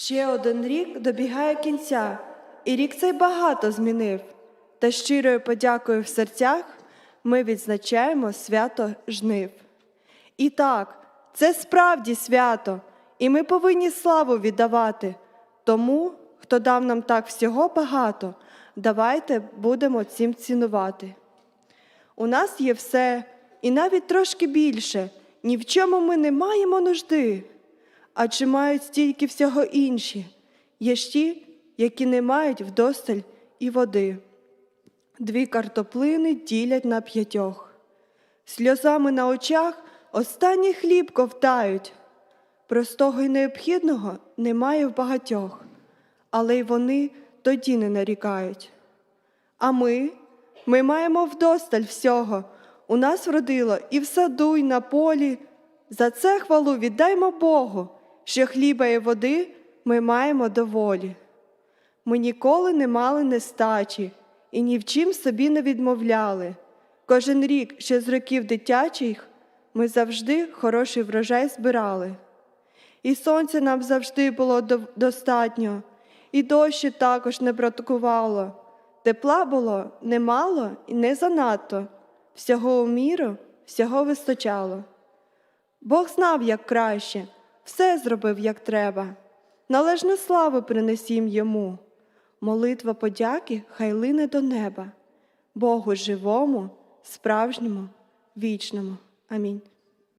Ще один рік добігає кінця, і рік цей багато змінив. Та щирою подякою в серцях ми відзначаємо свято жнив. І так, це справді свято, і ми повинні славу віддавати тому, хто дав нам так всього багато. Давайте будемо цим цінувати. У нас є все, і навіть трошки більше. Ні в чому ми не маємо нужди. А чи мають стільки всього інші? Є ж ті, які не мають вдосталь і води. Дві картоплини ділять на п'ятьох. Сльозами на очах останній хліб ковтають. Простого й необхідного немає в багатьох, але й вони тоді не нарікають. А ми, ми маємо вдосталь всього. У нас вродило і в саду, і на полі. За це хвалу віддаймо Богу, що хліба і води ми маємо доволі. Ми ніколи не мали нестачі і ні в чим собі не відмовляли. Кожен рік, ще з років дитячих, ми завжди хороший врожай збирали. І сонця нам завжди було до- достатньо, і дощі також не бракувало. Тепла було немало і не занадто, всього у міру, всього вистачало. Бог знав, як краще, все зробив, як треба. Належну славу принесім йому. Молитва подяки хай лине до неба, Богу живому, справжньому, вічному. Амінь.